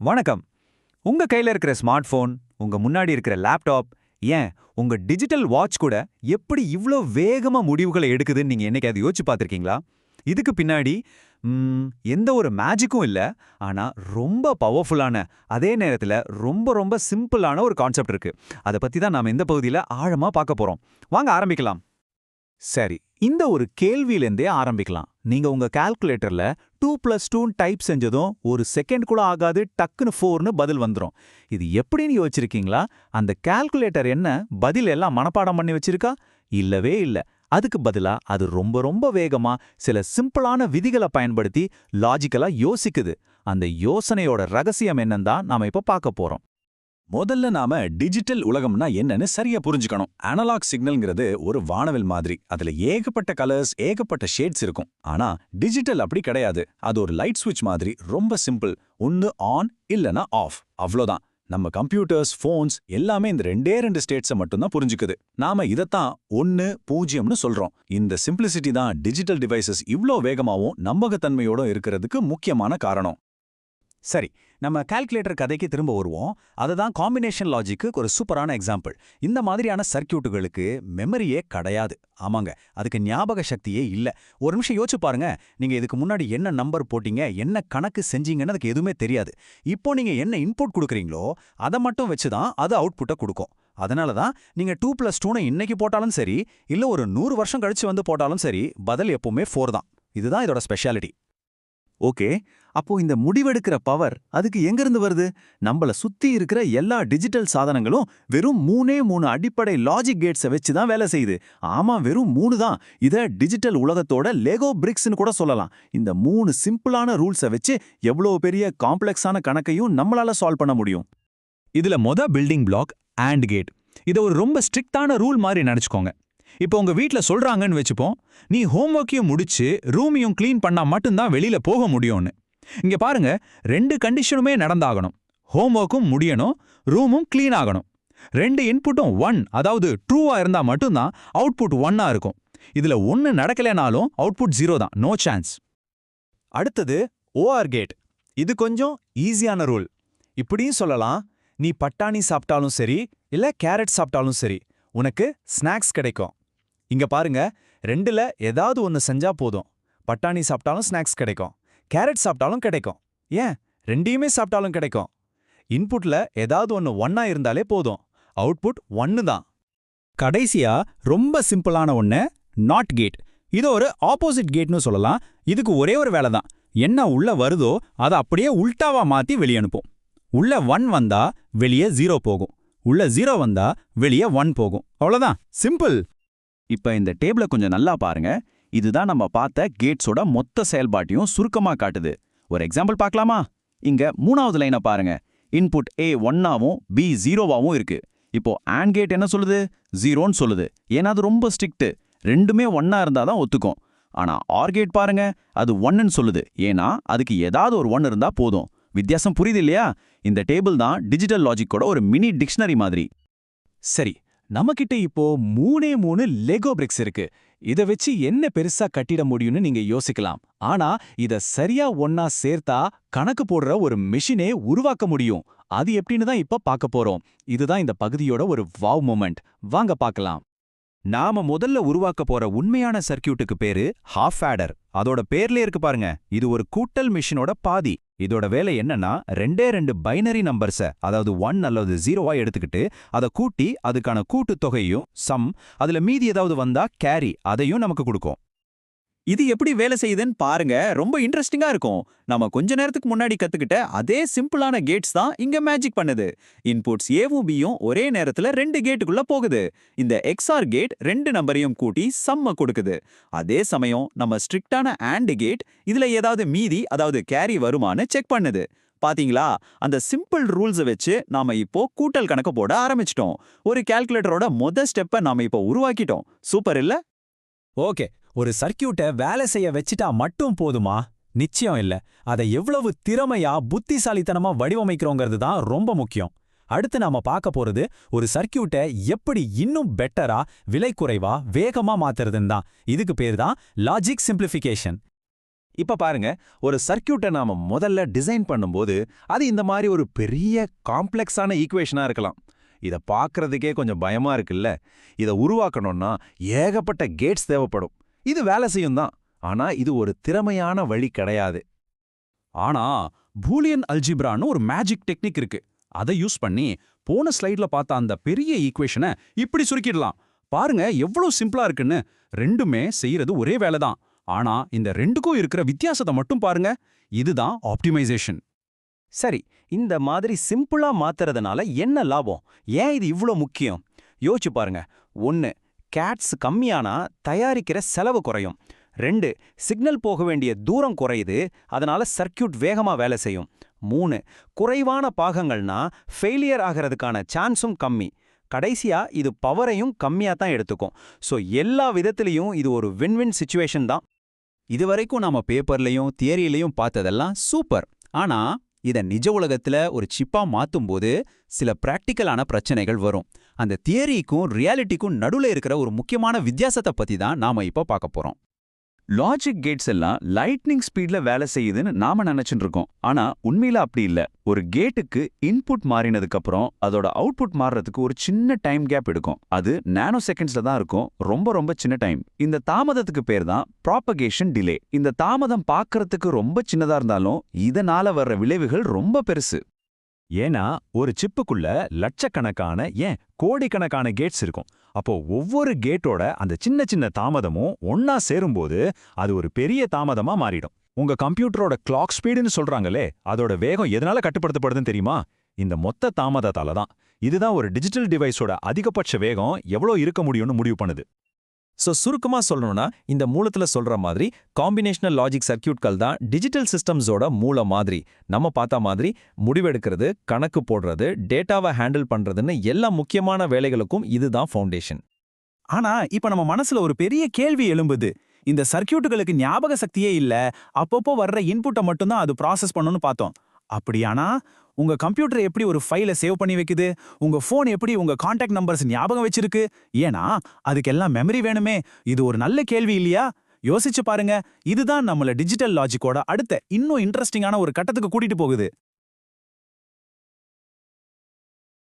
வணக்கம். உங்க கையில இருக்கிற ஸ்மார்ட் போன் உங்க முன்னாடி இருக்கிற லேப்டாப் ஏன் உங்க டிஜிட்டல் வாட்ச் கூட எப்படி இவ்ளோ வேகமா முடிவுகளை எடுக்குதுன்னு நீங்க என்னைக்காவது யோசிச்சு பார்த்திருக்கீங்களா? இதுக்கு பின்னாடி எந்த ஒரு மேஜிக்கும் இல்ல ஆனா ரொம்ப பவர்ஃபுல்லான அதே நேரத்துல ரொம்ப ரொம்ப சிம்பிளான ஒரு கான்செப்ட் இருக்கு. அதை பத்தி தான் நாம இந்த பகுதியில ஆழமா பார்க்க போறோம். வாங்க ஆரம்பிக்கலாம். சரி இந்த ஒரு கேள்வியிலேருந்தே ஆரம்பிக்கலாம். நீங்க உங்க கால்குலேட்டர்ல டூ பிளஸ் டூன்னு டைப் செஞ்சதும் ஒரு செகண்ட் கூட ஆகாது டக்குன்னு ஃபோர்னு பதில் வந்துரும். இது எப்படின்னு யோசிச்சிருக்கீங்களா? அந்த கால்குலேட்டர் என்ன பதில் எல்லாம் மனப்பாடம் பண்ணி வச்சிருக்கா? இல்லவே இல்ல. அதுக்கு பதிலா அது ரொம்ப ரொம்ப வேகமா சில சிம்பிளான விதிகளை பயன்படுத்தி லாஜிக்கலா யோசிக்குது. அந்த யோசனையோட ரகசியம் என்னன்னு தான் நாம இப்ப பார்க்க போறோம். முதல்ல நாம டிஜிட்டல் உலகம்னா என்னன்னு சரியா புரிஞ்சுக்கணும். அனலாக் சிக்னல்ங்கிறது ஒரு வானவில் மாதிரி. அதுல ஏகப்பட்ட கலர்ஸ் ஏகப்பட்ட ஷேட்ஸ் இருக்கும். ஆனா டிஜிட்டல் அப்படி கிடையாது. அது ஒரு லைட் ஸ்விட்ச் மாதிரி ரொம்ப சிம்பிள் ஒன்னு ஆன் இல்லனா ஆஃப் அவ்வளோதான். நம்ம கம்ப்யூட்டர்ஸ் ஃபோன்ஸ் எல்லாமே இந்த ரெண்டே ரெண்டு ஸ்டேட்ஸை மட்டும்தான் புரிஞ்சுக்குது. நாம இதைத்தான் ஒன்னு பூஜ்யம்னு சொல்றோம். இந்த சிம்பிளிசிட்டி தான் டிஜிட்டல் டிவைசஸ் இவ்ளோ வேகமாகவும் நம்பகத்தன்மையோட இருக்கிறதுக்கு முக்கியமான காரணம். சரி நம்ம கால்குலேட்டர் கதைக்கு திரும்ப வருவோம். அதுதான் காம்பினேஷன் லாஜிக்கு ஒரு சூப்பரான எக்ஸாம்பிள் இந்த மாதிரியான சர்க்கியூட்டுகளுக்கு மெமரியே கிடையாது. ஆமாங்க. அதுக்கு ஞாபக சக்தியே இல்ல. ஒரு நிமிஷம் யோசிச்சு பாருங்க. நீங்க இதுக்கு முன்னாடி என்ன நம்பர் போட்டீங்க? என்ன கணக்கு செஞ்சீங்கன்னு அதுக்கு எதுவுமே தெரியாது. இப்போ நீங்க என்ன இன்புட் கொடுக்குறீங்களோ அதை மட்டும் வச்சு தான் அது அவுட்புட்டை கொடுக்கும். அதனால தான் நீங்க டூ பிளஸ் டூனை இன்னைக்கு போட்டாலும் சரி இல்ல ஒரு நூறு வருஷம் கழிச்சு வந்து போட்டாலும் சரி பதில் எப்பவுமே ஃபோர் தான். இதுதான் இதோட ஸ்பெஷாலிட்டி ஓகே அப்போ இந்த முடிவெடுக்கிற பவர் அதுக்கு எங்கிருந்து வருது? நம்மள சுத்தி இருக்கிற எல்லா டிஜிட்டல் சாதனங்களும் வெறும் மூணே மூணு அடிப்படை லாஜிக் கேட்ஸை வச்சு தான் வேலை செய்யுது. ஆமா வெறும் மூணு தான். இத டிஜிட்டல் உலகத்தோட லெகோ பிரிக்ஸ்னு கூட சொல்லலாம். இந்த மூணு சிம்பிளான ரூல்ஸை வச்சு எவ்வளோ பெரிய காம்ப்ளெக்ஸான கணக்கையும் நம்மளால சால்வ் பண்ண முடியும். இதுல மொத பில்டிங் பிளாக் அண்ட் கேட் இதை ஒரு ரொம்ப ஸ்ட்ரிக்டான ரூல் மாதிரி நினைச்சுக்கோங்க. இப்போ உங்க வீட்ல சொல்றாங்கன்னு வச்சுப்போம். நீ ஹோம்ஒர்க்கையும் முடிச்சு ரூமையும் க்ளீன் பண்ணா மட்டும்தான் வெளியில போக முடியும்னு. இங்க பாருங்க ரெண்டு கண்டிஷனுமே நடந்தாகணும். ஹோம்ஒர்க்கும் முடியணும் ரூமும் க்ளீன் ஆகணும். ரெண்டு இன்புட்டும் ஒன் அதாவது ட்ரூவா இருந்தா மட்டும்தான் அவுட்புட் ஒன்னா இருக்கும். இதுல ஒன்னு நடக்கலைனாலும் அவுட்புட் ஜீரோ தான் நோ சான்ஸ் அடுத்தது ஓஆர் கேட் இது கொஞ்சம் ஈஸியான ரூல் இப்படியும் சொல்லலாம் நீ பட்டாணி சாப்பிட்டாலும் சரி இல்ல கேரட் சாப்பிட்டாலும் சரி உனக்கு ஸ்நாக்ஸ் கிடைக்கும். இங்க பாருங்க ரெண்டுல ஏதாவது ஒன்னு செஞ்சா போதும். பட்டாணி சாப்பிட்டாலும் ஸ்நாக்ஸ் கிடைக்கும். கேரட் சாப்பிட்டாலும் கிடைக்கும். ஏன்? ரெண்டையுமே சாப்பிட்டாலும் கிடைக்கும். இன்புட்ல ஏதாவது ஒன்னு ஒன்னா இருந்தாலே போதும். அவுட்புட் ஒன்னு தான். கடைசியா ரொம்ப சிம்பிளான ஒண்ணு நாட் கேட். இது ஒரு ஆப்போசிட் கேட்னு சொல்லலாம். இதுக்கு ஒரே ஒரு வேலை தான். என்ன உள்ள வருதோ அதை அப்படியே உல்டாவா மாத்தி வெளியனுப்போம் உள்ள ஒன் வந்தா வெளியே ஜீரோ போகும். உள்ள ஜீரோ வந்தா வெளியே ஒன் போகும். அவ்வளவுதான். சிம்பிள் இப்ப இந்த டேபிள கொஞ்சம் நல்லா பாருங்க. இதுதான் நம்ம பார்த்த கேட்ஸோட மொத்த செயல்பாட்டையும் சுருக்கமா காட்டுது. ஒரு எக்ஸாம்பிள் பார்க்கலாமா? இங்க மூணாவது லைனை பாருங்க. இன்புட் ஏ ஒன்னாவும் பி ஜீரோவாவும் இருக்கு. இப்போ ஆண்ட் கேட் என்ன சொல்லுது? ஜீரோன்னு சொல்லுது. ஏன்னா அது ரொம்ப ஸ்ட்ரிக்ட் ரெண்டுமே ஒன்னா இருந்தா தான் ஒத்துக்கும். ஆனா ஆர் கேட் பாருங்க அது ஒன்னுன்னு சொல்லுது. ஏன்னா அதுக்கு ஏதாவது ஒரு ஒன்று இருந்தா போதும். வித்தியாசம் புரியுது இல்லையா? இந்த டேபிள் தான் டிஜிட்டல் லாஜிக்கோட ஒரு மினி டிக்ஷனரி மாதிரி. சரி நம்மகிட்ட இப்போ மூணே மூணு லெகோ பிரிக்ஸ் இருக்கு. இத வச்சு என்ன பெருசா கட்டிட முடியும்னு நீங்க யோசிக்கலாம். ஆனா இத சரியா ஒன்னா சேர்த்தா கணக்கு போடுற ஒரு மிஷினே உருவாக்க முடியும். அது எப்படின்னு தான் இப்ப பார்க்க போறோம். இதுதான் இந்த பகுதியோட ஒரு வாவ் மூமெண்ட். வாங்க பார்க்கலாம். நாம முதல்ல உருவாக்க போற உண்மையான சர்க்கியூட்டுக்கு பேரு ஹாஃப் ஆடர் அதோட பேர்லயே இருக்கு பாருங்க. இது ஒரு கூட்டல் மிஷினோட பாதி. இதோட வேலை என்னன்னா ரெண்டே ரெண்டு பைனரி நம்பர்ஸ அதாவது ஒன் அல்லது ஜீரோவா எடுத்துக்கிட்டு அதை கூட்டி அதுக்கான கூட்டுத் தொகையும் சம் அதுல மீதி ஏதாவது வந்தா கேரி அதையும் நமக்கு கொடுக்கும். இது எப்படி வேலை செய்யுதுன்னு பாருங்க. ரொம்ப இன்ட்ரெஸ்டிங்கா இருக்கும். நம்ம கொஞ்ச நேரத்துக்கு முன்னாடி கத்துக்கிட்ட அதே சிம்பிளான கேட்ஸ் தான் இங்க மேஜிக் பண்ணுது. இன்புட்ஸ் ஏவும் பியும் ஒரே நேரத்துல ரெண்டு கேட்டுக்குள்ள போகுது. இந்த எக்ஸ்ஆர் கேட் ரெண்டு நம்பரையும் கூட்டி சம்ம கொடுக்குது. அதே சமயம் நம்ம ஸ்ட்ரிக்டான ஆண்ட் கேட் இதுல ஏதாவது மீதி அதாவது கேரி வருமான்னு செக் பண்ணுது. பாத்தீங்களா? அந்த சிம்பிள் ரூல்ஸை வச்சு நாம இப்போ கூட்டல் கணக்கு போட ஆரம்பிச்சிட்டோம். ஒரு கால்குலேட்டரோட மொத ஸ்டெப்பை நாம இப்போ உருவாக்கிட்டோம். சூப்பர் இல்ல? ஓகே ஒரு சர்க்கியூட்டை வேலை செய்ய வச்சிட்டா மட்டும் போதுமா? நிச்சயம் இல்ல. அதை எவ்வளவு திறமையா புத்திசாலித்தனமா வடிவமைக்கிறோங்கிறது தான் ரொம்ப முக்கியம். அடுத்து நாம பார்க்க போறது ஒரு சர்க்கியூட்டை எப்படி இன்னும் பெட்டரா விலை குறைவா வேகமா மாத்துறதுன்னு தான். இதுக்கு பேர் தான் லாஜிக் சிம்பிளிஃபிகேஷன் இப்ப பாருங்க ஒரு சர்க்கியூட்டை நாம முதல்ல டிசைன் பண்ணும்போது அது இந்த மாதிரி ஒரு பெரிய காம்ப்ளெக்ஸான ஈக்குவேஷனா இருக்கலாம். இத பார்க்கறதுக்கே கொஞ்சம் பயமா இருக்குல்ல. இத உருவாக்கணும்னா ஏகப்பட்ட கேட்ஸ் தேவைப்படும். இது வேலை செய்யும் தான் ஆனா இது ஒரு திறமையான வழி கிடையாது. ஆனா பூலியன் அல்ஜிப்ரான்னு ஒரு மேஜிக் டெக்னிக் இருக்கு. அதை யூஸ் பண்ணி போன ஸ்லைட்ல பார்த்த அந்த பெரிய ஈக்குவேஷனை இப்படி சுருக்கிடலாம். பாருங்க எவ்வளவு சிம்பிளா இருக்குன்னு. ரெண்டுமே செய்யறது ஒரே வேலை தான் ஆனா இந்த ரெண்டுக்கும் இருக்கிற வித்தியாசத்தை மட்டும் பாருங்க. இதுதான் ஆப்டிமைசேஷன் சரி இந்த மாதிரி சிம்பிளா மாத்துறதுனால என்ன லாபம்? ஏன் இது இவ்ளோ முக்கியம்? யோசிச்சு பாருங்க. ஒன்னு கேட்ஸ் கம்மியானா தயாரிக்கிற செலவு குறையும். ரெண்டு சிக்னல் போக வேண்டிய தூரம் குறையுது அதனால சர்க்கியூட் வேகமா வேலை செய்யும். மூணு குறைவான பாகங்கள்னா ஃபெயிலியர் ஆகிறதுக்கான சான்ஸும் கம்மி. கடைசியா இது பவரையும் கம்மியா தான் எடுத்துக்கும். ஸோ எல்லா விதத்திலையும் இது ஒரு வின் வின் சுச்சுவேஷன் தான். இதுவரைக்கும் நாம பேப்பர்லயும் தியரியிலையும் பார்த்ததெல்லாம் சூப்பர். ஆனா இத நிஜ உலகத்துல ஒரு சிப்பா மாத்தும்போது சில பிராக்டிக்கலான பிரச்சனைகள் வரும். அந்த தியரிக்கும் ரியாலிட்டிக்கும் நடுவில் இருக்கிற ஒரு முக்கியமான வித்தியாசத்தை பத்தி தான் நாம இப்ப பார்க்க போகிறோம் லாஜிக் கேட்ஸ் எல்லாம் லைட்னிங் ஸ்பீட்ல வேலை செய்யுதுன்னு நாம நினச்சிட்டு இருக்கோம். ஆனா உண்மையில அப்படி இல்ல. ஒரு கேட்டுக்கு இன்புட் மாறினதுக்கப்புறம் அதோட அவுட்புட் மாறுறதுக்கு ஒரு சின்ன டைம் கேப் எடுக்கும். அது நானோ செகண்ட்ஸ்ல தான் இருக்கும். ரொம்ப ரொம்ப சின்ன டைம் இந்த தாமதத்துக்கு பேர் தான் ப்ராப்பகேஷன் டிலே இந்த தாமதம் பார்க்கறதுக்கு ரொம்ப சின்னதா இருந்தாலும் இதனால வர்ற விளைவுகள் ரொம்ப பெருசு. ஏன்னா ஒரு சிப்புக்குள்ள லட்சக்கணக்கான ஏன் கோடிக்கணக்கான கேட்ஸ் இருக்கும். அப்போ ஒவ்வொரு கேட்டோட அந்த சின்ன சின்ன தாமதமும் ஒன்னா சேரும்போது அது ஒரு பெரிய தாமதமா மாறிடும். உங்க கம்ப்யூட்டரோட கிளாக் ஸ்பீடுன்னு சொல்றாங்களே அதோட வேகம் எதனால கட்டுப்படுத்தப்படுதுன்னு தெரியுமா? இந்த மொத்த தாமதத்தால தான். இதுதான் ஒரு டிஜிட்டல் டிவைஸோட அதிகபட்ச வேகம் எவ்வளோ இருக்க முடியும்னு முடிவு பண்ணுது. ஸோ சுருக்கமா சொல்லணும்னா இந்த மூலத்துல சொல்ற மாதிரி காம்பினேஷனல் லாஜிக் சர்க்கியூட்கள் தான் டிஜிட்டல் சிஸ்டம்ஸோட மூல மாதிரி. நம்ம பார்த்தா மாதிரி முடிவெடுக்கிறது கணக்கு போடுறது டேட்டாவை ஹேண்டில் பண்றதுன்னு எல்லா முக்கியமான வேலைகளுக்கும் இதுதான் ஃபவுண்டேஷன் ஆனா இப்ப நம்ம மனசுல ஒரு பெரிய கேள்வி எழும்புது. இந்த சர்க்கியூட்டுகளுக்கு ஞாபக சக்தியே இல்ல. அப்பப்போ வர்ற இன்புட்டை மட்டும்தான் அது ப்ராசஸ் பண்ணணும்னு பார்த்தோம். அப்படியானா உங்க கம்ப்யூட்டர் எப்படி ஒரு ஃபைலை சேவ் பண்ணி வைக்குது? உங்க ஃபோன் எப்படி உங்க கான்டாக்ட் நம்பர்ஸ் ஞாபகம் வச்சிருக்கு? ஏன்னா அதுக்கெல்லாம் மெமரி வேணுமே. இது ஒரு நல்ல கேள்வி இல்லையா? யோசிச்சு பாருங்க. இதுதான் நம்மள டிஜிட்டல் லாஜிக்கோட அடுத்த இன்னும் இன்ட்ரெஸ்டிங்கான ஒரு கட்டத்துக்கு கூட்டிட்டு போகுது.